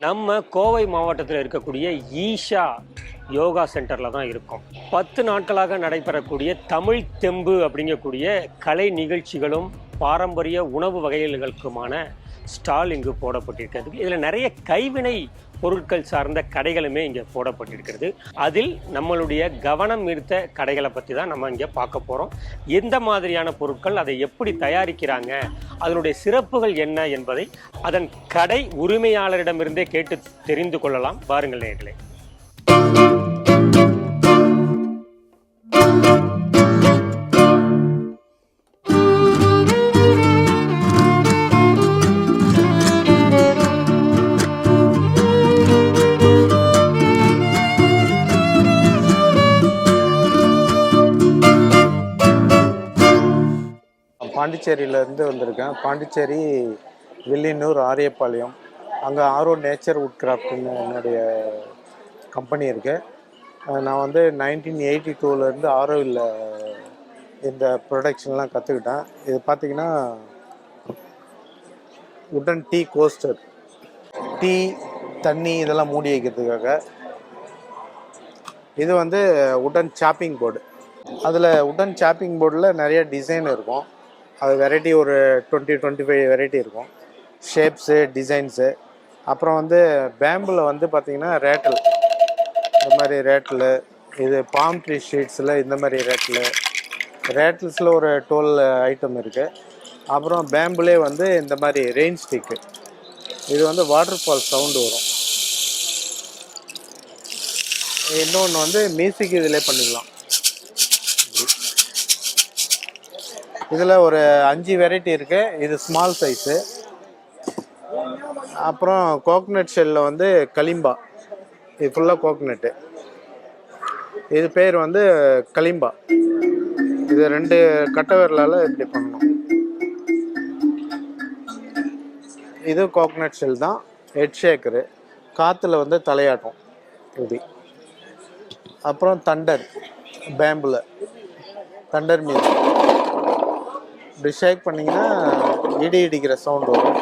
நம்ம கோவை மாவட்டத்தில் இருக்கக்கூடிய ஈஷா யோகா சென்டரில் தான் இருக்கோம். பத்து நாட்களாக நடைபெறக்கூடிய தமிழ் தெம்பு அப்படிங்கக்கூடிய கலை நிகழ்ச்சிகளும் பாரம்பரிய உணவு வகைகளுக்குமான ஸ்டால் இங்கு போடப்பட்டிருக்கிறது. இதில் நிறைய கைவினை பொருட்கள் சார்ந்த கடைகளுமே இங்கே போடப்பட்டிருக்கிறது. அதில் நம்மளுடைய கவனம் ஈர்த்த கடைகளை பற்றி தான் நம்ம இங்கே பார்க்க போகிறோம் எந்த மாதிரியான பொருட்கள் அதை எப்படி தயாரிக்கிறாங்க அதனுடைய சிறப்புகள் என்ன என்பதை அதன் கடை உரிமையாளரிடமிருந்தே கேட்டு தெரிந்து கொள்ளலாம். பாருங்கள் நேர்களே. பாண்டிச்சேரியிலேருந்து வந்திருக்கேன். பாண்டிச்சேரி வில்லியனூர் ஆரியப்பாளையம். அங்கே ஆரோ நேச்சர் வுட் கிராஃப்ட்னு என்னுடைய கம்பெனி இருக்குது நான் வந்து நைன்டீன் எயிட்டி டூலேருந்து ஆரோவில் இந்த ப்ரொடக்ஷன்லாம் கற்றுக்கிட்டேன் இது பார்த்தீங்கன்னா உடன் டீ கோஸ்டர் டீ தண்ணி இதெல்லாம் மூடி வைக்கிறதுக்காக. இது வந்து உடன் சாப்பிங் போர்டு அதில் உடன் சாப்பிங் போர்டில் நிறைய டிசைன் இருக்கும். அது வெரைட்டி ஒரு டுவெண்ட்டி டுவெண்ட்டி ஃபைவ் வெரைட்டி இருக்கும். ஷேப்ஸு டிசைன்ஸு அப்புறம் வந்து பேம்பில் வந்து பார்த்திங்கன்னா ரேட்டில் இந்த மாதிரி ரேட்டில் இது பாம் ட்ரீ ஷீட்ஸில் இந்த மாதிரி ரேட்டில் ரேட்டில்ஸில் ஒரு டோல் ஐட்டம் இருக்குது அப்புறம் பேம்புலே வந்து இந்த மாதிரி ரெயின் ஸ்டிக்கு இது வந்து வாட்டர் ஃபால் சவுண்டு வரும். இன்னொன்று வந்து மியூசிக் இதிலே பண்ணிக்கலாம். இதில் ஒரு அஞ்சு வெரைட்டி இருக்கு. இது ஸ்மால் சைஸு அப்புறம் கோக்னட் ஷெல்லில் வந்து கலிம்பா இது ஃபுல்லாக கோக்னட்டு இது பேர் வந்து கலிம்பா இது ரெண்டு கட்டை விரலால் இப்படி பண்ணணும். இது கோக்னட் ஷெல் தான். ஹெட் ஷேக்கரு காற்றுல வந்து தலையாட்டும். இப்படி அப்புறம் தண்டர். பேம்பில் தண்டர் மீன். இப்படி ஷேக் பண்ணிங்கன்னா இடி இடிக்கிற சவுண்ட் வரும்.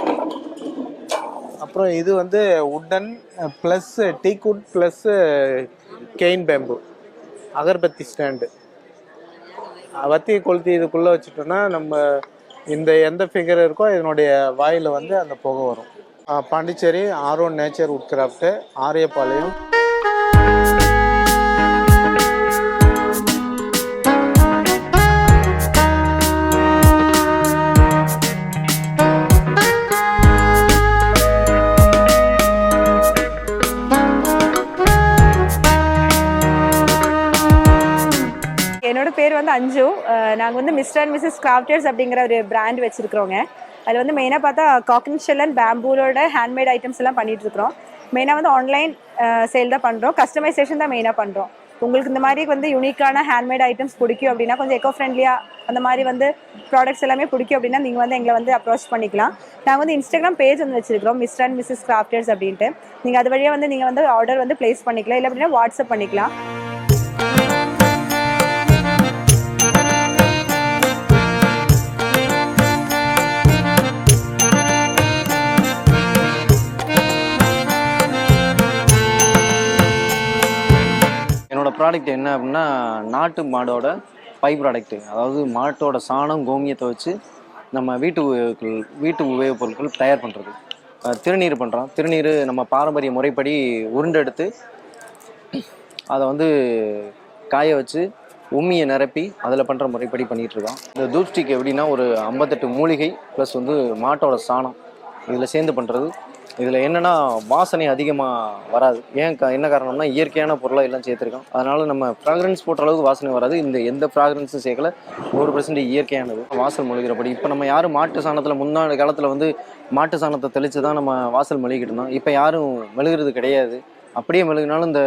அப்புறம் இது வந்து wooden plus teakwood plus cane bamboo agarbatti stand வத்தியை கொளுத்தி இதுக்குள்ளே வச்சுட்டோன்னா நம்ம இந்த எந்த ஃபிகர் இருக்கோ இதனுடைய வாயில் வந்து அந்த புகை வரும். Pondicherry R one nature wood craft Ariyapalayam பேர் வந்து அஞ்சு. நாங்கள் வந்து மிஸ்டர் அண்ட் மிஸ்ஸஸ் கிராஃப்டர்ஸ் அப்படிங்கிற ஒரு பிராண்ட் வச்சுருக்கிறோங்க. அதில் வந்து மெயினாக பார்த்தா காக்கன் ஷெல் அண்ட் பேம்பூலோட ஹேண்ட்மேட் ஐட்டம்ஸ் எல்லாம் பண்ணிட்டுருக்குறோம். மெயினாக வந்து ஆன்லைன் சேல் தான் பண்ணுறோம் கஸ்டமைசேஷன் தான் மெயினாக பண்ணுறோம் உங்களுக்கு இந்த மாதிரி வந்து யூனிக்கான ஹேண்ட்மேட் ஐட்டம்ஸ் பிடிக்கும் அப்படின்னா கொஞ்சம் எக்கோ ஃப்ரெண்ட்லியாக அந்த மாதிரி வந்து ப்ராடக்ட்ஸ் எல்லாமே பிடிக்கும் அப்படின்னா நீங்கள் வந்து எங்களை வந்து அப்ரோச் பண்ணிக்கலாம். நாங்கள் வந்து இன்ஸ்டாகிராம் பேஜ் வந்து வச்சிருக்கிறோம் மிஸ்டர் அண்ட் மிஸ்ஸஸ் கிராஃப்டர்ஸ் அப்படின்ட்டு. நீங்கள் அது வழியாக வந்து நீங்கள் வந்து ஆர்டர் வந்து ப்ளேஸ் பண்ணிக்கலாம். இல்லை அப்படின்னா வாட்ஸ்அப் பண்ணிக்கலாம். ப்ராடக்ட் என்ன அப்படின்னா நாட்டு மாடோட பை ப்ராடக்ட்டு அதாவது மாட்டோட சாணம் கோமியத்தை வச்சு நம்ம வீட்டு வீட்டு உபயோகப் பொருட்கள் தயார் பண்ணுறது திருநீர் பண்ணுறோம் திருநீர் நம்ம பாரம்பரிய முறைப்படி உருண்டெடுத்து அதை வந்து காய வச்சு உம்மியை நிரப்பி அதில் பண்ணுற முறைப்படி பண்ணிகிட்ருக்கோம் இந்த தூப் ஸ்டிக் எப்படின்னா ஒரு ஐம்பத்தெட்டு மூலிகை ப்ளஸ் வந்து மாட்டோட சாணம். இதில் சேர்ந்து பண்ணுறது இதில் என்னென்னா வாசனை அதிகமாக வராது. ஏன் க என்ன காரணம்னா இயற்கையான பொருளாக எல்லாம் சேர்த்துருக்கோம். அதனால் நம்ம ஃப்ராக்ரன்ஸ் போட்ட அளவுக்கு வாசனை வராது. இந்த எந்த ஃப்ராக்ரன்ஸும் சேர்க்கல. நூறு பர்சன்ட் இயற்கையானது. வாசல் மொழிகிறபடி. இப்போ நம்ம யாரும் மாட்டு சாணத்தில் முன்னாடி காலத்தில் வந்து மாட்டு சாணத்தை தெளித்து தான் நம்ம வாசல் மொழிகிட்டு இருந்தோம். இப்போ யாரும் மெழுகிறது கிடையாது. அப்படியே மெழுகினாலும் இந்த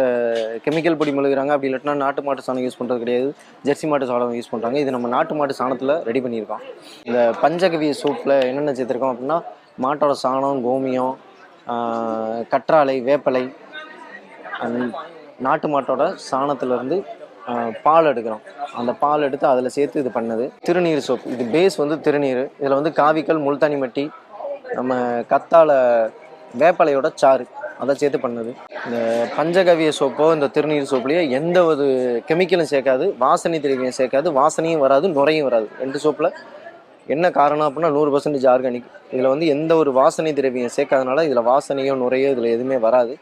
கெமிக்கல் பொடி மெழுகுறாங்க. அப்படி இல்லாட்டினா நாட்டு மாட்டு சாணம் யூஸ் பண்ணுறது கிடையாது. ஜெர்சி மாட்டு சாணம் யூஸ் பண்ணுறாங்க இது நம்ம நாட்டு மாட்டு சாணத்தில் ரெடி பண்ணியிருக்கோம். இந்த பஞ்சகவிய சூப்பில் என்னென்ன சேர்த்துருக்கோம் அப்படின்னா மாட்டோட சாணம் கோமியம் கற்றாழை வேப்பலை நாட்டு மாட்டோட சாணத்துலேருந்து பால் எடுக்கிறோம். அந்த பால் எடுத்து அதில் சேர்த்து இது பண்ணது. திருநீர் சோப் இது பேஸ் வந்து திருநீர். இதில் வந்து காவிக்கல் முல்தானி மட்டி நம்ம கத்தாழை வேப்பலையோட சாறு. அதை சேர்த்து பண்ணது. இந்த பஞ்சகவிய சோப்போ இந்த திருநீர் சோப்புலேயோ எந்த ஒரு கெமிக்கலும் சேர்க்காது. வாசனை திரவியம் சேர்க்காது. வாசனையும் வராது நுரையும் வராது. ரெண்டு சோப்பில் என்ன காரணம் அப்படின்னா நூறு பர்சன்டேஜ் ஆர்கானிக் இதில் வந்து எந்த ஒரு வாசனை திரவியம் சேர்க்காதனால இதில் வாசனையோ நுரையோ இதில் எதுவுமே வராது.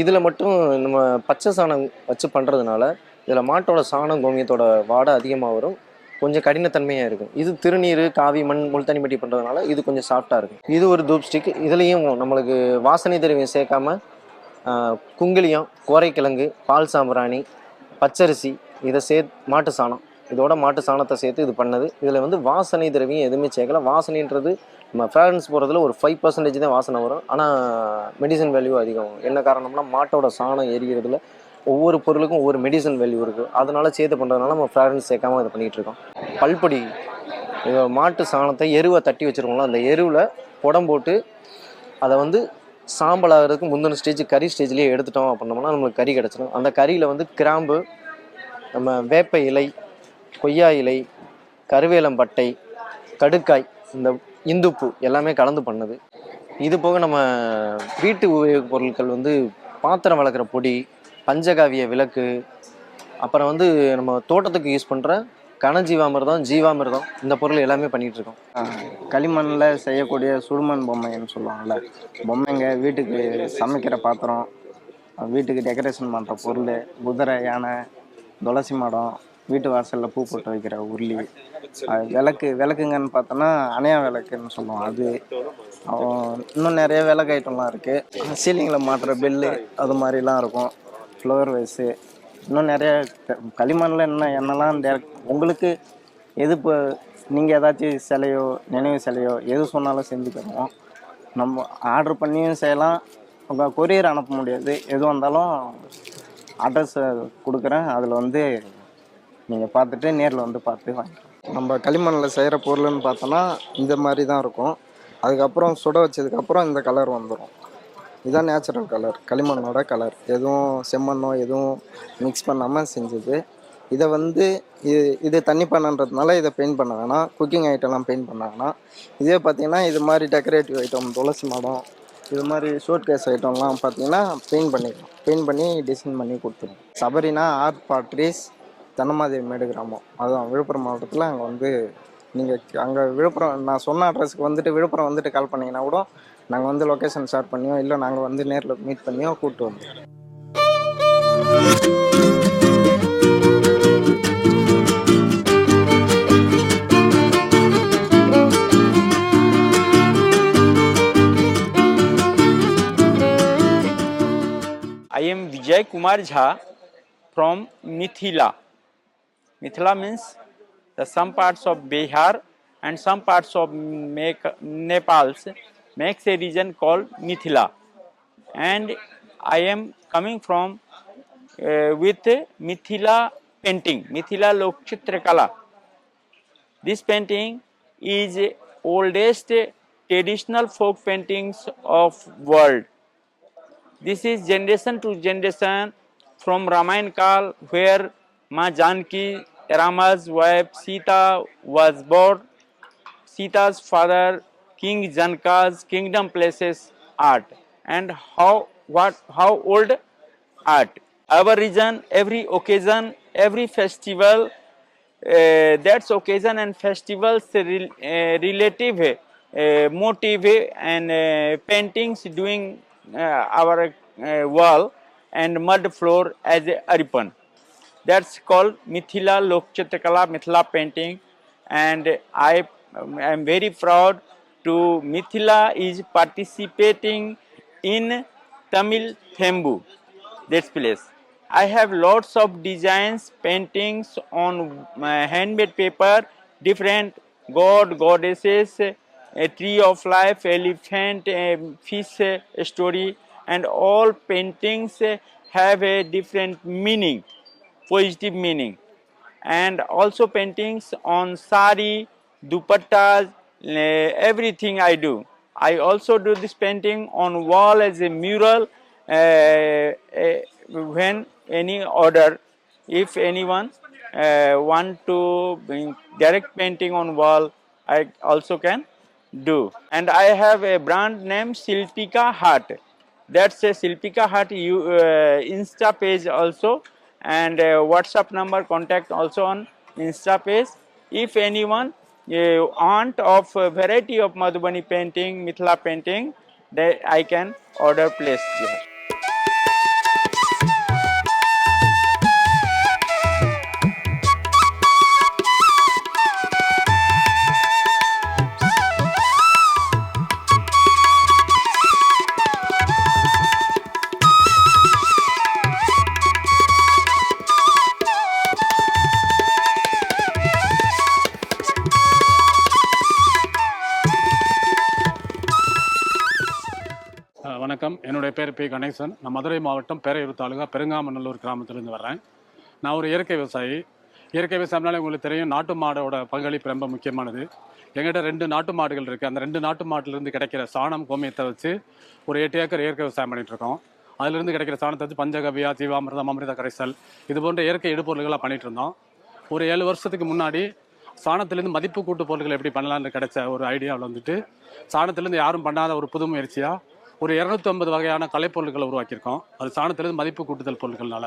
இதில் மட்டும் நம்ம பச்சை சாணம் வச்சு பண்ணுறதுனால இதில் மாட்டோட சாணம் கோமியத்தோட வாடை அதிகமாக வரும். கொஞ்சம் கடினத்தன்மையாக இருக்கும். இது திருநீர் காவி மண் முள்தனி மட்டி பண்ணுறதுனால இது கொஞ்சம் சாஃப்டாக இருக்கும். இது ஒரு தூப் ஸ்டிக். இதுலேயும் நம்மளுக்கு வாசனை திரவியம் சேர்க்காம குங்கிலியம் கோரைக்கிழங்கு பால் சாம்பிராணி பச்சரிசி இதை சே மாட்டு சாணம். இதோட மாட்டு சாணத்தை சேர்த்து இது பண்ணது. இதில் வந்து வாசனை திரவியம் எதுவுமே சேர்க்கல. வாசனைன்றது நம்ம ஃப்ராக்ரன்ஸ் போகிறதுல ஒரு ஃபைவ் பர்சன்டேஜ் தான் வாசனை வரும். ஆனால் மெடிசன் வேல்யூ அதிகம். என்ன காரணம்னா மாட்டோட சாணம் எரிகிறதுல ஒவ்வொரு பொருளுக்கும் ஒவ்வொரு மெடிசன் வேல்யூ இருக்குது அதனால சேர்த்து பண்ணுறதுனால நம்ம ஃப்ராக்ரன்ஸ் சேர்க்காம இதை பண்ணிகிட்டு இருக்கோம். பல்பொடி மாட்டு சாணத்தை எருவை தட்டி வச்சுருக்கோம்ல அந்த எருவில் புடம் போட்டு அதை வந்து சாம்பல் ஆகிறதுக்கு முந்தின ஸ்டேஜ் கறி ஸ்டேஜ்லேயே எடுத்துட்டோம் அப்படின்னோம்னா நம்மளுக்கு கறி கிடச்சிடும் அந்த கறியில் வந்து கிராம்பு நம்ம வேப்ப இலை கொய்யா இலை கருவேலம்பட்டை கடுக்காய் இந்த இந்துப்பு எல்லாமே கலந்து பண்ணுது. இது போக நம்ம வீட்டு உபயோகப் பொருட்கள் வந்து பாத்திரம் வளர்க்குற பொடி பஞ்சகாவிய விளக்கு அப்புறம் வந்து நம்ம தோட்டத்துக்கு யூஸ் பண்ணுற கனஜீவாமிர்தம் ஜீவாமிர்தம் இந்த பொருள் எல்லாமே பண்ணிகிட்டு இருக்கோம். களிமண்ணில் செய்யக்கூடிய சுடுமண் பொம்மைன்னு சொல்லுவாங்கள்ல பொம்மைங்க வீட்டுக்கு சமைக்கிற பாத்திரம் வீட்டுக்கு டெக்கரேஷன் பண்ணுற பொருள் குதிரை யானை துளசி மாடம் வீட்டு வாசலில் பூ போட்டு வைக்கிற உருளி. அது விளக்கு விளக்குங்கன்னு பார்த்தோன்னா அணையா விளக்குன்னு சொல்லுவோம். அது இன்னும் நிறைய விளக்கு ஐட்டம்லாம் இருக்குது சீலிங்கில் மாட்டுற பெல்லு அது மாதிரிலாம் இருக்கும். ஃப்ளவர் வைஸு இன்னும் நிறைய களிமண்ணில் என்ன என்னெல்லாம் உங்களுக்கு எது இப்போ நீங்கள் ஏதாச்சும் சிலையோ நினைவு சிலையோ எது சொன்னாலும் செஞ்சு தருவோம். நம்ம ஆர்டர் பண்ணியும் செய்யலாம். உங்கள் கொரியர் அனுப்ப முடியாது. எது வந்தாலும் அட்ரஸ் கொடுக்குறேன். அதில் வந்து நீங்கள் பார்த்துட்டு நேரில் வந்து பார்த்து வாங்கிக்கலாம் நம்ம களிமண்ணில் செய்கிற பொருள்னு பார்த்தோன்னா இந்த மாதிரி தான் இருக்கும். அதுக்கப்புறம் சுட வச்சதுக்கப்புறம் இந்த கலர் வந்துடும் இதுதான் நேச்சுரல் கலர் களிமண்ணோட கலர் எதுவும் செம்மண்ணோ எதுவும் மிக்ஸ் பண்ணாமல் செஞ்சது. இதை வந்து இது இது தண்ணி பண்ணன்றதுனால இதை பெயிண்ட் பண்ண வேணாம். குக்கிங் ஐட்டம்லாம் பெயிண்ட் பண்ண வேணாம். இதே பார்த்தீங்கன்னா இது மாதிரி டெக்கரேட்டிவ் ஐட்டம் துளசி மடம் இது மாதிரி ஷோட் கேஸ் ஐட்டம்லாம் பார்த்தீங்கன்னா பெயிண்ட் பண்ணிடலாம் பெயிண்ட் பண்ணி டிசைன் பண்ணி கொடுத்துருவோம். Sabrina art Patrice Thennamadevi Medu கிராமம். அதுதான். விழுப்புரம் மாவட்டத்தில் அங்கே வந்து நீங்கள் அங்கே விழுப்புரம் நான் சொன்ன அட்ரஸ்க்கு வந்துட்டு விழுப்புரம் வந்துட்டு கால் பண்ணீங்கன்னா கூட நாங்கள் வந்து லொக்கேஷன் ஷேர் பண்ணியோ இல்லை நாங்கள் வந்து நேரில் மீட் பண்ணியோ கூப்பிட்டு வந்தோம் I am Vijay Kumar Jha from Mithila. Mithila means the some parts of Bihar and some parts of Nepal's makes a region called Mithila. And I am coming from uh, with Mithila painting, Mithila Lokchitrakala. This painting is oldest traditional folk paintings of world. This is generation to generation from Ramayan Kal where Ma Janki, Rama's wife Sita was born. Sita's father King Janka's kingdom places art and how what how old art. Our region every occasion every festival uh, that's occasion and festivals uh, relative uh, motive and paintings doing our wall and mud floor as a aripan. That's called Mithila Lokchitakala Mithila painting and I am very proud to Mithila is participating in Tamil Thembu this place. I have lots of designs, paintings on uh, handmade paper, different god, goddesses, a tree of life, elephant, fish story, and all paintings have a different meaning, positive meaning. And also paintings on sari, dupattas, everything I do. I also do this painting on wall as a mural uh, uh, when any order if anyone uh, want to direct painting on wall i also can do. And I have a brand name Silpika Hut. That's a Silpika Hut you, Insta page also and uh, WhatsApp number contact also on Insta page. If anyone uh, want of variety of Madhubani painting, Mithila painting, they I can order place there. P Ganesan. நான் மதுரை மாவட்டம் பேரையூர் தாலுகா பெருங்காமநல்லூர் கிராமத்திலிருந்து வர்றேன். நான் ஒரு இயற்கை விவசாயி. இயற்கை விவசாயம்னாலே உங்களுக்கு தெரியும் நாட்டு மாடோட பங்களிப்பு ரொம்ப முக்கியமானது. எங்கிட்ட ரெண்டு நாட்டு மாடுகள் இருக்குது அந்த ரெண்டு நாட்டு மாட்டிலிருந்து கிடைக்கிற சாணம் கோமியத்தை வச்சு ஒரு எட்டு ஏக்கர் இயற்கை விவசாயம் பண்ணிகிட்டு இருக்கோம். அதிலிருந்து கிடைக்கிற சாணத்தை வச்சு பஞ்சகவியா ஜீவாமிர்தம் அமிர்த கரைசல் இது போன்ற இயற்கை இடுபொருள்களாக பண்ணிட்டு இருந்தோம். ஒரு ஏழு வருஷத்துக்கு முன்னாடி சாணத்திலேருந்து மதிப்பு கூட்டு பொருட்கள் எப்படி பண்ணலான்னு கிடைச்ச ஒரு ஐடியாவில் வந்துட்டு சாணத்திலேருந்து யாரும் பண்ணாத ஒரு புது முயற்சியாக ஒரு இரநூத்தம்பது வகையான கலைப்பொருட்களை உருவாக்கியிருக்கோம். அது சாணத்திலேருந்து மதிப்பு கூட்டுதல் பொருட்கள்னால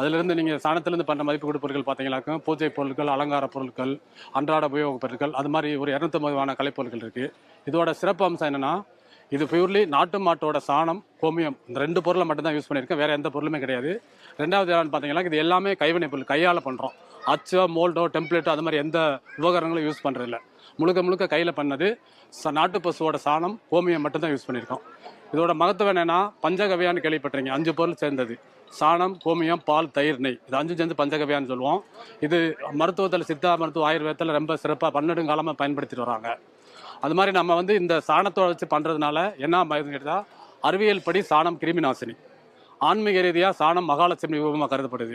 அதிலிருந்து நீங்கள் சாணத்திலேருந்து பண்ணுற மதிப்பு கூட்டு பொருட்கள் பார்த்தீங்கன்னாக்கும் பூஜை பொருட்கள் அலங்கார பொருட்கள் அன்றாட உபயோகப் பொருட்கள் அது மாதிரி ஒரு இரநூத்தம்பது வகையான கலைப்பொருட்கள் இருக்குது இதோட சிறப்பு அம்சம் என்னென்னா இது பியூர்லி நாட்டு மாட்டோட சாணம் கோமியம் இந்த ரெண்டு பொருளை மட்டும்தான் யூஸ் பண்ணியிருக்கேன். வேறு எந்த பொருளுமே கிடையாது. ரெண்டாவது என்னன்னு பார்த்தீங்கன்னா இது எல்லாமே கைவினை பொருள் கையால் பண்ணுறோம் அச்சோ மோல்டோ டெம்ப்ளேட்டோ அது மாதிரி எந்த உபகரணங்களும் யூஸ் பண்ணுறதில்ல முழுக்க முழுக்க கையில் பண்ணது ச நாட்டு பசுவோட சாணம் கோமியம் மட்டும்தான் யூஸ் பண்ணியிருக்கோம். இதோட மகத்துவம் என்னென்னா பஞ்சகவியான்னு கேள்விப்பட்டிருங்க அஞ்சு பொருள் சேர்ந்தது. சாணம் கோமியம் பால் தயிர் நெய். இது அஞ்சு சேர்ந்து பஞ்சகவியான்னு சொல்லுவோம். இது மருத்துவத்தில் சித்தா மருத்துவ ஆயுர்வேதத்தில் ரொம்ப சிறப்பாக பன்னெடுங்காலமாக பயன்படுத்திட்டு வராங்க. அது மாதிரி நம்ம வந்து இந்த சாணத்தோட வச்சு பண்ணுறதுனால என்ன பயன்னு கேட்டால் அறிவியல் படி சாணம் கிருமி நாசினி. ஆன்மீக ரீதியாக சாணம் மகாலட்சுமி ரூபமாக கருதப்படுது.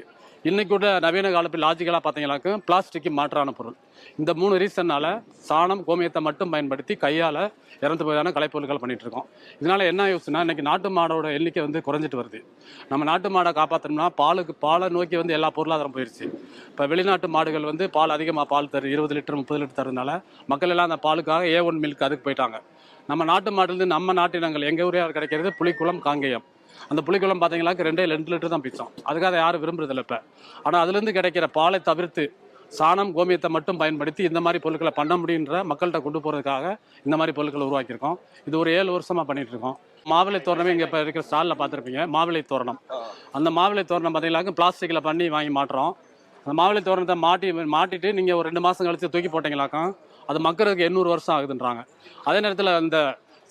இன்றைக்கு கூட நவீன காலத்தில் லாஜிக்கலாக பார்த்தீங்கன்னாக்க பிளாஸ்டிக்கு மாற்றான பொருள். இந்த மூணு ரீசன்னால் சாணம் கோமியத்தை மட்டும் பயன்படுத்தி கையால் இறந்து போயதான கலைப்பொருட்கள் பண்ணிகிட்டு இருக்கோம். இதனால் என்ன யூஸ்னா இன்னைக்கு நாட்டு மாடோட எண்ணிக்கை வந்து குறைஞ்சிட்டு வருது. நம்ம நாட்டு மாடை காப்பாற்றணும்னா பாலுக்கு பாலை நோக்கி வந்து எல்லா பொருளாதாரம் போயிடுச்சு இப்போ வெளிநாட்டு மாடுகள் வந்து பால் அதிகமாக பால் தரு இருபது லிட்டர் முப்பது லிட்டர் தருதுனால மக்கள் எல்லாம் அந்த பாலுக்காக ஏ ஒன் மில்க் அதுக்கு போயிட்டாங்க. நம்ம நாட்டு மாடுலேருந்து நம்ம நாட்டினங்கள் எங்கள் ஊரில் கிடைக்கிறது புலிக்குளம் காங்கேயம். அந்த புளிக்குளம் பார்த்தீங்கன்னா ரெண்டே ரெண்டு லிட்டர் தான் பிச்சோம் அதுக்காக யாரும் விரும்புறதில்ல இப்போ. ஆனால் அதுலேருந்து கிடைக்கிற பாலை தவிர்த்து சாணம் கோமியத்தை மட்டும் பயன்படுத்தி இந்த மாதிரி பொருட்களை பண்ண முடியுன்ற மக்கள்கிட்ட கொண்டு போகிறதுக்காக இந்த மாதிரி பொருட்களை உருவாக்கியிருக்கோம். இது ஒரு ஏழு வருஷமாக பண்ணிட்டு இருக்கோம். மாவிலை தோரணமே இங்கே இப்போ இருக்கிற ஸ்டாலில் பார்த்துருப்பீங்க. மாவிலை தோரணம். அந்த மாவிலை தோரணம் பார்த்தீங்கன்னாக்க பிளாஸ்டிக்கில் பண்ணி வாங்கி மாட்டுறோம். அந்த மாவிலை தோரணத்தை மாட்டி மாட்டிட்டு நீங்கள் ஒரு ரெண்டு மாதம் கழித்து தூக்கி போட்டீங்களாக்கா அது மக்களுக்கு எண்ணூறு வருஷம் ஆகுதுன்றாங்க. அதே நேரத்தில் அந்த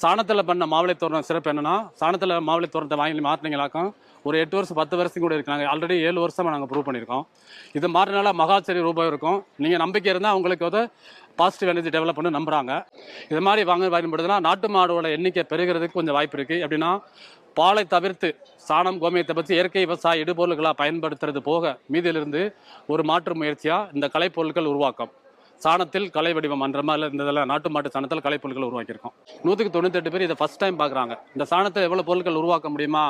சாணத்தில் பண்ண மாவிளை தோரணம் சிறப்பு என்னன்னா சாணத்தில் மாவிளை தோரணத்தை வாங்கி மாற்றினீங்களாக்கும் ஒரு எட்டு வருஷம் பத்து வருஷம் கூட இருக்காங்க ஆல்ரெடி ஏழு வருஷமாக நாங்கள் ப்ரூவ் பண்ணியிருக்கோம் இது மாறினால மகாச்சரி ரூபாய் இருக்கும். நீங்கள் நம்பிக்கை இருந்தால் அவங்களுக்கு வந்து பாசிட்டிவ் எனர்ஜி டெவலப் பண்ணி நம்புறாங்க. இது மாதிரி வாங்க பயன்படுதுன்னா நாட்டு மாடோட எண்ணிக்கை பெருகிறதுக்கு கொஞ்சம் வாய்ப்பு இருக்குது எப்படின்னா பாலை தவிர்த்து சாணம் கோமியத்தை பற்றி இயற்கை விவசாய இடுபொருள்களாக பயன்படுத்துறது போக மீதியிலிருந்து ஒரு மாற்று முயற்சியாக இந்த கலைப்பொருட்கள் உருவாக்கம். சாணத்தில் கலை வடிவம் அந்த மாதிரி இருந்ததெல்லாம் நாட்டு மாட்டு சாணத்தில் கலைப்பொருட்கள் உருவாக்கியிருக்கோம். நூற்றுக்கு தொண்ணூத்தெட்டு பேர் இதை ஃபஸ்ட் டைம் பார்க்குறாங்க. இந்த சாணத்தை எவ்வளோ பொருட்கள் உருவாக்க முடியுமா?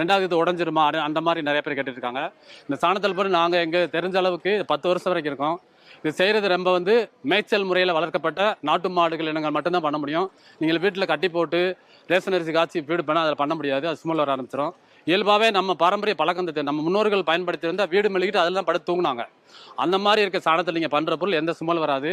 ரெண்டாவது இது உடஞ்சிருமா? அந்த மாதிரி நிறைய பேர் கேட்டுருக்காங்க இந்த சாணத்தில் பிறகு நாங்கள் எங்கள் தெரிஞ்ச அளவுக்கு பத்து வருஷம் வரைக்கும் இருக்கோம். இது செய்கிறது ரொம்ப வந்து மேய்ச்சல் முறையில் வளர்க்கப்பட்ட நாட்டு மாடுகள் இனங்கள் மட்டும்தான் பண்ண முடியும். நீங்கள் வீட்டில் கட்டி போட்டு ரேஷன் அரிசி காய்ச்சி வீடு பண்ணால் அதில் பண்ண முடியாது. அது சும்மல் வர ஆரம்பிச்சிடும் இயல்பாகவே நம்ம பாரம்பரிய பழக்கத்தை நம்ம முன்னோர்கள் பயன்படுத்தி இருந்தால் வீடு மெழுகிட்டு அதில் தான் படுத்து தூங்குனாங்க. அந்த மாதிரி இருக்க சாணத்தில் நீங்கள் பண்ணுற பொருள் எந்த சுமல் வராது.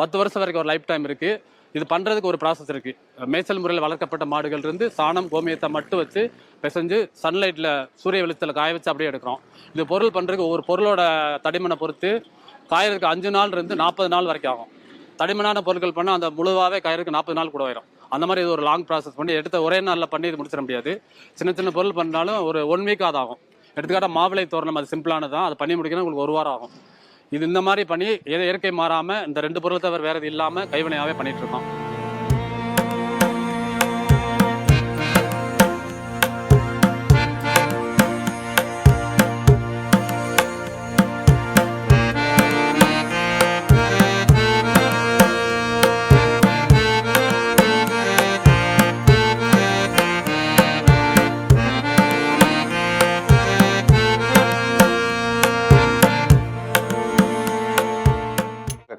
பத்து வருஷம் வரைக்கும் ஒரு லைஃப் டைம் இருக்குது இது பண்ணுறதுக்கு ஒரு ப்ராசஸ் இருக்குது மேய்ச்சல் முறையில் வளர்க்கப்பட்ட மாடுகள் இருந்து சாணம் கோமியத்தை மட்டும் வச்சு பிசைஞ்சு சன்லைட்டில் சூரிய வெளிச்சத்தில் காய வச்சு அப்படியே எடுக்கிறோம். இது பொருள் பண்ணுறதுக்கு ஒவ்வொரு பொருளோட தடிமனை பொறுத்து காயறதுக்கு அஞ்சு நாள் இருந்து நாற்பது நாள் வரைக்கும் ஆகும். தடிமனான பொருட்கள் பண்ணால் அந்த முழுவாகவே காயறதுக்கு நாற்பது நாள் கூட ஆயிரும். அந்த மாதிரி இது ஒரு லாங் ப்ராசஸ் பண்ணி எடுத்த ஒரே நாளில் பண்ணி இது முடிச்சிட முடியாது. சின்ன சின்ன பொருள் பண்ணாலும் ஒரு ஒன் வீக் அது ஆகும். எடுத்துக்காட்டாக மாவிளை தோரணம் அது சிம்பிளானது தான் அதை பண்ணி முடிக்கணும் உங்களுக்கு ஒரு வாரம் ஆகும். இது இந்த மாதிரி பண்ணி எதை இயற்கை மாறாமல் இந்த ரெண்டு பொருள் தவிர வேறு இது இல்லாமல் கைவினையாகவே பண்ணிட்டு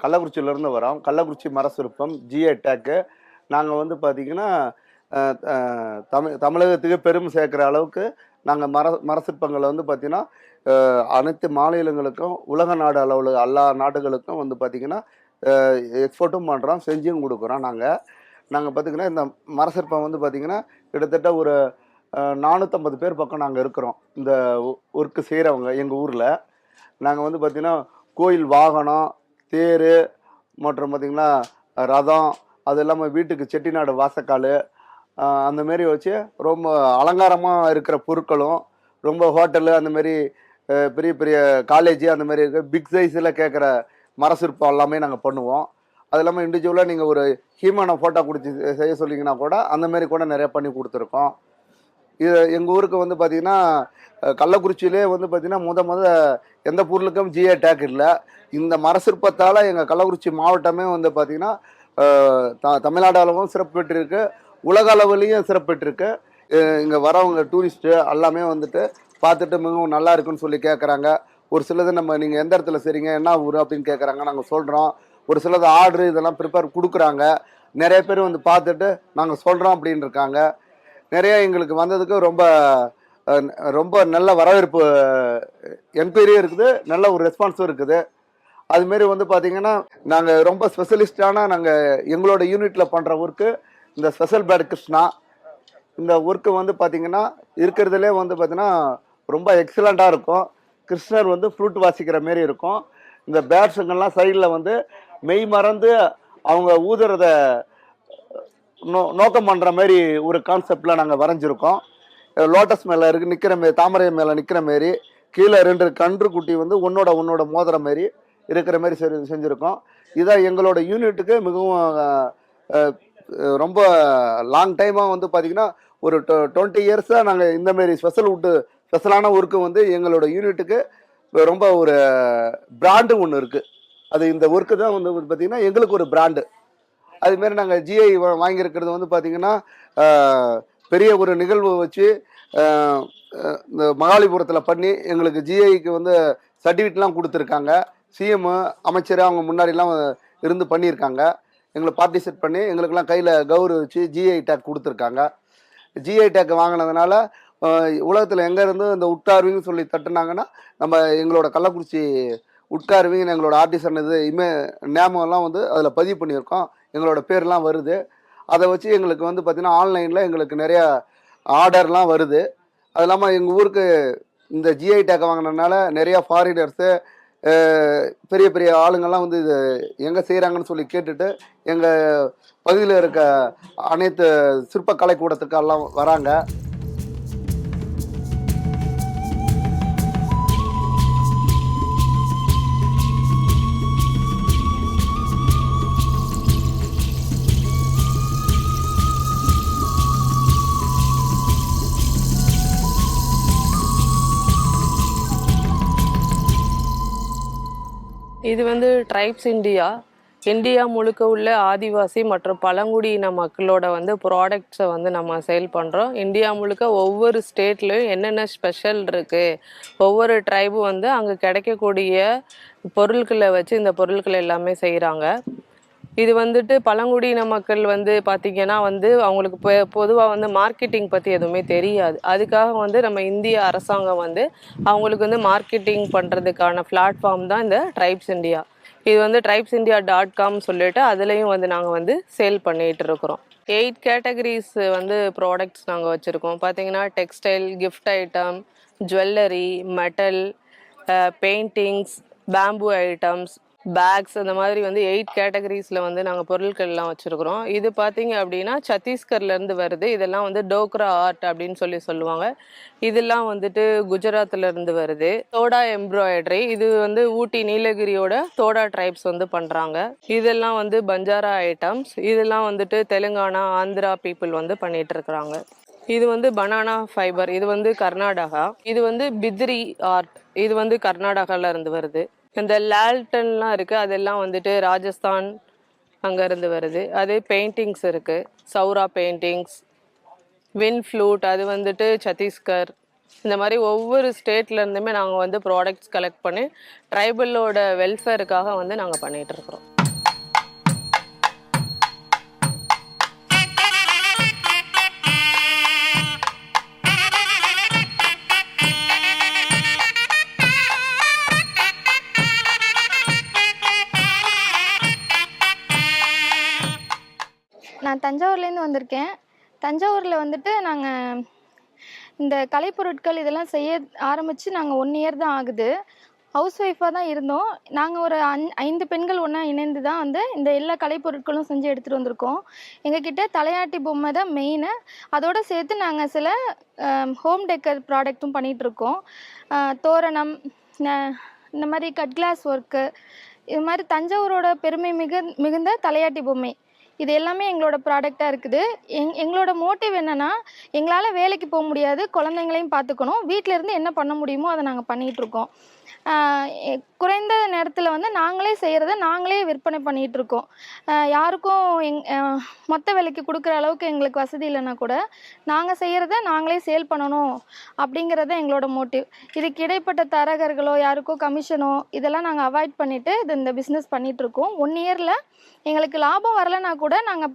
கள்ளக்குறிச்சியிலேருந்து வரோம். கள்ளக்குறிச்சி மரசிற்பம் ஜிஏ டேக்கு நாங்கள் வந்து பார்த்திங்கன்னா தமிழ் தமிழகத்துக்கு பெருமை சேர்க்குற அளவுக்கு நாங்கள் மர மர சிற்பங்களை வந்து பார்த்திங்கன்னா அனைத்து மாநிலங்களுக்கும் உலக நாடு அளவில் எல்லா நாடுகளுக்கும் வந்து பார்த்திங்கன்னா எக்ஸ்போர்ட்டும் பண்ணுறோம் செஞ்சும் கொடுக்குறோம் நாங்கள் நாங்கள் பார்த்திங்கன்னா இந்த மரசிற்பம் வந்து பார்த்திங்கன்னா கிட்டத்தட்ட ஒரு நானூற்றம்பது பேர் பக்கம் நாங்கள் இருக்கிறோம். இந்த ஒர்க்கு செய்கிறவங்க எங்கள் ஊரில். நாங்கள் வந்து பார்த்திங்கன்னா கோயில் வாகனம் தேர் மற்றும் பார்த்திங்கன்னா ரதம் அது இல்லாமல் வீட்டுக்கு செட்டிநாடு வாசக்கால் அந்தமாரி வச்சு ரொம்ப அலங்காரமாக இருக்கிற பொருட்களும் ரொம்ப ஹோட்டலு அந்தமாரி பெரிய பெரிய காலேஜ் அந்தமாரி இருக்க. பிக் சைஸில் கேட்குற மர சிற்பம் எல்லாமே நாங்கள் பண்ணுவோம். அது இல்லாமல் இண்டிவிஜுவலாக நீங்கள் ஒரு ஹீமான ஃபோட்டோ கொடுத்து செய்ய சொல்லிங்கன்னா கூட அந்தமாரி கூட நிறைய பண்ணி கொடுத்துருக்கோம். இது எங்கள் ஊருக்கு வந்து பார்த்திங்கன்னா கள்ளக்குறிச்சியிலே வந்து பார்த்திங்கன்னா முத முத எந்த பொருளுக்கும் ஜிஏ டேக் இல்லை. இந்த மர சிற்பத்தால் எங்கள் கள்ளக்குறிச்சி மாவட்டமே வந்து பார்த்திங்கன்னா த தமிழ்நாடு அளவும் சிறப்பு பெற்றிருக்கு. உலக அளவுலேயும் சிறப்பு பெற்றிருக்கு. இங்கே வரவங்க டூரிஸ்ட்டு எல்லாமே வந்துட்டு பார்த்துட்டு மிகவும் நல்லா இருக்குன்னு சொல்லி கேட்குறாங்க ஒரு சிலது நம்ம நீங்கள் எந்த இடத்துல செய்றீங்க என்ன ஊர் அப்படின்னு கேட்குறாங்க நாங்கள் சொல்கிறோம் ஒரு சிலது ஆர்டர் இதெல்லாம் ப்ரிப்பேர் கொடுக்குறாங்க. நிறைய பேர் வந்து பார்த்துட்டு நாங்கள் சொல்கிறோம் அப்படின்னு இருக்காங்க நிறைய எங்களுக்கு வந்ததுக்கு ரொம்ப ரொம்ப நல்ல வரவேற்பு என்கொயரியும் இருக்குது நல்ல ஒரு ரெஸ்பான்ஸும் இருக்குது. அதுமாரி வந்து பார்த்தீங்கன்னா நாங்கள் ரொம்ப ஸ்பெஷலிஸ்டான நாங்கள் எங்களோட யூனிட்டில் பண்ணுற ஒர்க்கு இந்த ஸ்பெஷல் பேட் கிருஷ்ணா. இந்த ஒர்க்கு வந்து பார்த்தீங்கன்னா இருக்கிறதுலே வந்து பார்த்தீங்கன்னா ரொம்ப எக்ஸலண்ட்டாக இருக்கும். கிருஷ்ணர் வந்து ஃப்ரூட் வாசிக்கிற மாரி இருக்கும். இந்த பேட்ஸுங்கெல்லாம் சைடில் வந்து மெய் மறந்து அவங்க ஊதுறத நோ நோக்கம் பண்ணுற மாதிரி ஒரு கான்செப்டில் நாங்கள் வரைஞ்சிருக்கோம். லோட்டஸ் மேலே இருக்கு நிற்கிற மாரி தாமரை மேலே நிற்கிற மாரி கீழே ரெண்டு கன்று குட்டி வந்து ஒன்னோட ஒன்னோட மோதுற மாரி இருக்கிற மாதிரி செ செஞ்சுருக்கோம். இதான் எங்களோட யூனிட்டுக்கு மிகவும் ரொம்ப லாங் டைமாக வந்து பார்த்திங்கன்னா ஒரு டொ டுவெண்ட்டி இயர்ஸாக நாங்கள் இந்தமாரி ஸ்பெஷல் உட்டு ஸ்பெஷலான ஒர்க்கு வந்து எங்களோட யூனிட்டுக்கு ரொம்ப ஒரு பிராண்டு ஒன்று இருக்குது அது இந்த ஒர்க்கு தான் வந்து பார்த்திங்கன்னா எங்களுக்கு ஒரு பிராண்டு அதுமாரி நாங்கள் ஜிஐ வாங்கியிருக்கிறது வந்து பார்த்திங்கன்னா பெரிய ஒரு நிகழ்வு வச்சு இந்த மகாலிபுரத்தில் பண்ணி எங்களுக்கு ஜிஐக்கு வந்து சர்டிஃபிகேட்லாம் கொடுத்துருக்காங்க. சிஎம் அமைச்சர் அவங்க முன்னாடிலாம் இருந்து பண்ணியிருக்காங்க. எங்களை பார்ட்டிசிபேட் பண்ணி எங்களுக்கெல்லாம் கையில் கௌரவ வச்சு ஜிஐ டேக் கொடுத்துருக்காங்க. ஜிஐ டேக் வாங்கினதுனால உலகத்தில் எங்கேருந்து இந்த உட்கார்வின்னு சொல்லி தட்டுனாங்கன்னா நம்ம எங்களோட கள்ளக்குறிச்சி உட்கார்விங்கன்னு எங்களோட ஆர்டிசன் இது இமே நேமெல்லாம் வந்து அதில் பதிவு பண்ணியிருக்கோம். எங்களோட பேர்லாம் வருது. அதை வச்சு எங்களுக்கு வந்து பார்த்திங்கன்னா ஆன்லைனில் எங்களுக்கு நிறையா ஆர்டர்லாம் வருது. அது இல்லாமல் எங்கள் ஊருக்கு இந்த ஜிஐ டேக்கை வாங்கினதுனால நிறையா ஃபாரினர்ஸு பெரிய பெரிய ஆளுங்கள்லாம் வந்து இது எங்கே செய்கிறாங்கன்னு சொல்லி கேட்டுட்டு எங்கள் பகுதியில் இருக்க அனைத்து சிற்பக்கலை கூடத்துக்கெல்லாம் வராங்க. இது வந்து ட்ரைப்ஸ் இந்தியா இந்தியா முழுக்க உள்ள ஆதிவாசி மற்றும் பழங்குடியின மக்களோட வந்து ப்ராடக்ட்ஸை வந்து நம்ம சேல் பண்ணுறோம் இந்தியா முழுக்க ஒவ்வொரு ஸ்டேட்லேயும் என்னென்ன ஸ்பெஷல் இருக்குது ஒவ்வொரு ட்ரைபும் வந்து அங்கே கிடைக்கக்கூடிய பொருட்களை வச்சு இந்த பொருட்கள் எல்லாமே செய்கிறாங்க இது வந்துட்டு பழங்குடியின மக்கள் வந்து பார்த்திங்கன்னா வந்து அவங்களுக்கு பொ பொதுவாக வந்து மார்க்கெட்டிங் பற்றி எதுவுமே தெரியாது. அதுக்காக வந்து நம்ம இந்திய அரசாங்கம் வந்து அவங்களுக்கு வந்து மார்க்கெட்டிங் பண்ணுறதுக்கான பிளாட்ஃபார்ம் தான் இந்த ட்ரைப்ஸ் இந்தியா இது வந்து ட்ரைப்ஸ் இந்தியா டாட் காம் சொல்லிட்டு அதுலேயும் வந்து நாங்கள் வந்து சேல் பண்ணிகிட்டு இருக்கிறோம். எயிட் கேட்டகரிஸ் வந்து ப்ராடக்ட்ஸ் நாங்கள் வச்சுருக்கோம். பார்த்தீங்கன்னா textile gift item jewellery metal paintings bamboo items bags அந்த மாதிரி வந்து எயிட் கேட்டகரிஸில் வந்து நாங்கள் பொருட்கள்லாம் வச்சுருக்குறோம். இது பார்த்தீங்க அப்படின்னா சத்தீஸ்கர்லேருந்து வருது. இதெல்லாம் வந்து டோக்ரா ஆர்ட் அப்படின்னு சொல்லி சொல்லுவாங்க. இதெல்லாம் வந்துட்டு குஜராத்லேருந்து வருது. தோடா எம்ப்ராய்டரி இது வந்து ஊட்டி நீலகிரியோட தோடா ட்ரைப்ஸ் வந்து பண்ணுறாங்க இதெல்லாம் வந்து பஞ்சாரா ஐட்டம்ஸ் இதெல்லாம் வந்துட்டு தெலுங்கானா ஆந்திரா பீப்புள் வந்து பண்ணிகிட்டு இருக்கிறாங்க. இது வந்து பனானா ஃபைபர் இது வந்து கர்நாடகா. இது வந்து பித்ரி ஆர்ட் இது வந்து கர்நாடகால இருந்து வருது. இந்த லால்டன்லாம் இருக்குது அதெல்லாம் வந்துட்டு ராஜஸ்தான் அங்கேருந்து வருது. அது பெயிண்டிங்ஸ் இருக்குது சௌரா பெயிண்டிங்ஸ் வின் ஃப்ளூட் அது வந்துட்டு சத்தீஸ்கர். இந்த மாதிரி ஒவ்வொரு ஸ்டேட்லேருந்துமே நாங்கள் வந்து ப்ராடக்ட்ஸ் கலெக்ட் பண்ணி ட்ரைபலோட வெல்ஃபேருக்காக வந்து நாங்கள் பண்ணிகிட்ருக்குறோம் நான் தஞ்சாவூர்லேருந்து வந்திருக்கேன். தஞ்சாவூரில் வந்துட்டு நாங்கள் இந்த கலைப்பொருட்கள் இதெல்லாம் செய்ய ஆரம்பித்து நாங்கள் ஒன் இயர் தான் ஆகுது. ஹவுஸ் ஒய்ஃபாக தான் இருந்தோம். நாங்கள் ஒரு அஞ் ஐந்து பெண்கள் ஒன்றா இணைந்து தான் வந்து இந்த எல்லா கலைப்பொருட்களும் செஞ்சு எடுத்துகிட்டு வந்திருக்கோம். எங்ககிட்ட தலையாட்டி பொம்மை தான் மெயினு அதோடு சேர்த்து நாங்கள் சில ஹோம் டெக்கர் ப்ராடக்ட்டும் பண்ணிகிட்ருக்கோம் தோரணம் இந்த மாதிரி கட் கிளாஸ் ஒர்க்கு இது மாதிரி தஞ்சாவூரோட பெருமை மிகு மிகுந்த தலையாட்டி பொம்மை. இது எல்லாமே எங்களோட ப்ராடக்டாக இருக்குது. எங் எங்களோட மோட்டிவ் என்னென்னா எங்களால் வேலைக்கு போக முடியாது குழந்தைங்களையும் பார்த்துக்கணும். வீட்டில் இருந்து என்ன பண்ண முடியுமோ அதை நாங்கள் பண்ணிகிட்ருக்கோம் குறைந்த நேரத்தில் வந்து நாங்களே செய்கிறத நாங்களே விற்பனை பண்ணிகிட்ருக்கோம் யாருக்கும் எங் மொத்த விலைக்கு கொடுக்குற அளவுக்கு எங்களுக்கு வசதி இல்லைன்னா கூட நாங்கள் செய்கிறத நாங்களே சேல் பண்ணணும் அப்படிங்கிறத எங்களோட மோட்டிவ். இதுக்கு இடைப்பட்ட தரகர்களோ யாருக்கோ கமிஷனோ இதெல்லாம் நாங்கள் அவாய்ட் பண்ணிவிட்டு இது இந்த பிஸ்னஸ் பண்ணிகிட்ருக்கோம் ஒன் இயரில் எங்களுக்கு லாபம் வரலைன்னா கூட நாங்கள்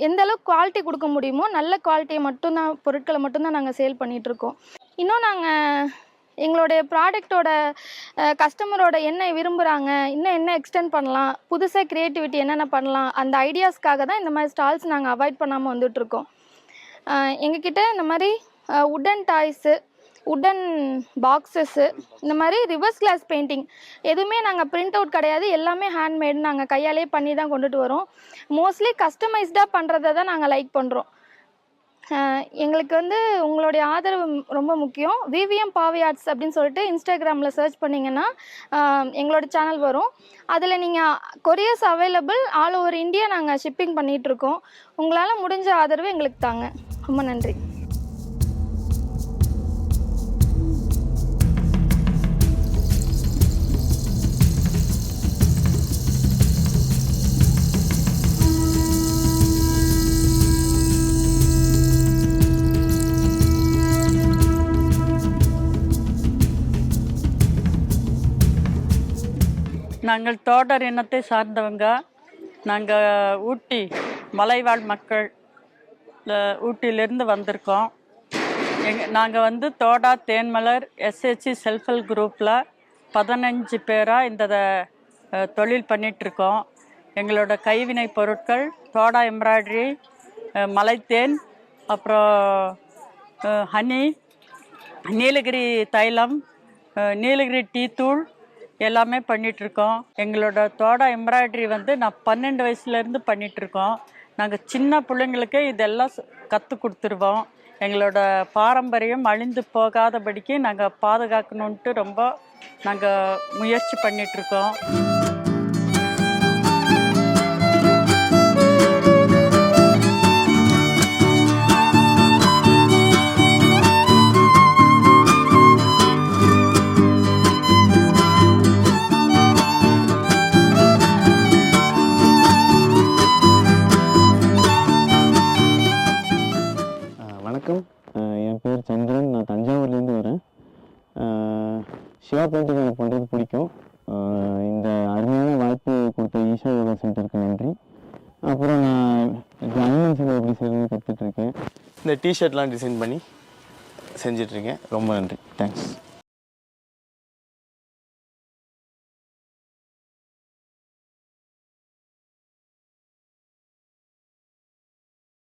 எந்த அளவுக்கு குவாலிட்டி கொடுக்க முடியுமோ நல்ல குவாலிட்டியை மட்டும்தான் பொருட்களை மட்டும்தான் நாங்கள் சேல் பண்ணிகிட்ருக்கோம் இன்னும் நாங்கள் எங்களுடைய ப்ராடக்டோட கஸ்டமரோட என்ன விரும்புகிறாங்க இன்னும் என்ன எக்ஸ்டெண்ட் பண்ணலாம் புதுசாக க்ரியேட்டிவிட்டி என்னென்ன பண்ணலாம் அந்த ஐடியாஸ்க்காக தான் இந்த மாதிரி ஸ்டால்ஸ் நாங்கள் அவாய்ட் பண்ணாமல் வந்துட்ருக்கோம் எங்ககிட்ட இந்த மாதிரி உடன் டாய்ஸு உடன் பாக்ஸஸ்ஸு இந்த மாதிரி ரிவர்ஸ் கிளாஸ் பெயிண்டிங் எதுவுமே நாங்கள் பிரிண்ட் அவுட் கிடையாது எல்லாமே ஹேண்ட்மேடு நாங்கள் கையாலே பண்ணி தான் கொண்டுட்டு வரோம். மோஸ்ட்லி கஸ்டமைஸ்டாக பண்ணுறதை தான் நாங்கள் லைக் பண்ணுறோம் எங்களுக்கு வந்து உங்களுடைய ஆதரவு ரொம்ப முக்கியம். விவிஎம் பாவி ஆர்ட்ஸ் அப்படின்னு சொல்லிட்டு இன்ஸ்டாகிராமில் சர்ச் பண்ணிங்கன்னா எங்களோட சேனல் வரும். அதில் நீங்கள் couriers available all over India நாங்கள் ஷிப்பிங் பண்ணிகிட்ருக்கோம் உங்களால் முடிஞ்ச ஆதரவு எங்களுக்கு தாங்க. ரொம்ப நன்றி. நாங்கள் தோடர் இனத்தை சார்ந்தவங்க. நாங்கள் ஊட்டி மலைவாழ் மக்கள் ஊட்டியிலேருந்து வந்திருக்கோம். எங் நாங்கள் வந்து Thoda Thenmalar SHG self help குரூப்பில் பதினஞ்சு பேராக இந்த தொழில் பண்ணிகிட்ருக்கோம் எங்களோட கைவினை பொருட்கள் தோடா எம்ப்ராய்டரி மலைத்தேன் அப்புறம் ஹனி நீலகிரி தைலம் நீலகிரி டீ தூள் எல்லாமே பண்ணிகிட்ருக்கோம் எங்களோட தோட எம்ப்ராய்டரி வந்து நான் பன்னெண்டு வயசுலேருந்து பண்ணிகிட்ருக்கோம் நாங்கள் சின்ன பிள்ளைங்களுக்கு இதெல்லாம் கற்றுக் கொடுத்துருவோம். எங்களோட பாரம்பரியம் அழிந்து போகாதபடிக்கு நாங்கள் பாதுகாக்கணுன்ட்டு ரொம்ப நாங்கள் முயற்சி பண்ணிகிட்ருக்கோம் இந்த டிஷர்ட்லாம் டிசைன் பண்ணி செஞ்சிட்ருக்கேன் ரொம்ப நன்றி. தேங்க்ஸ்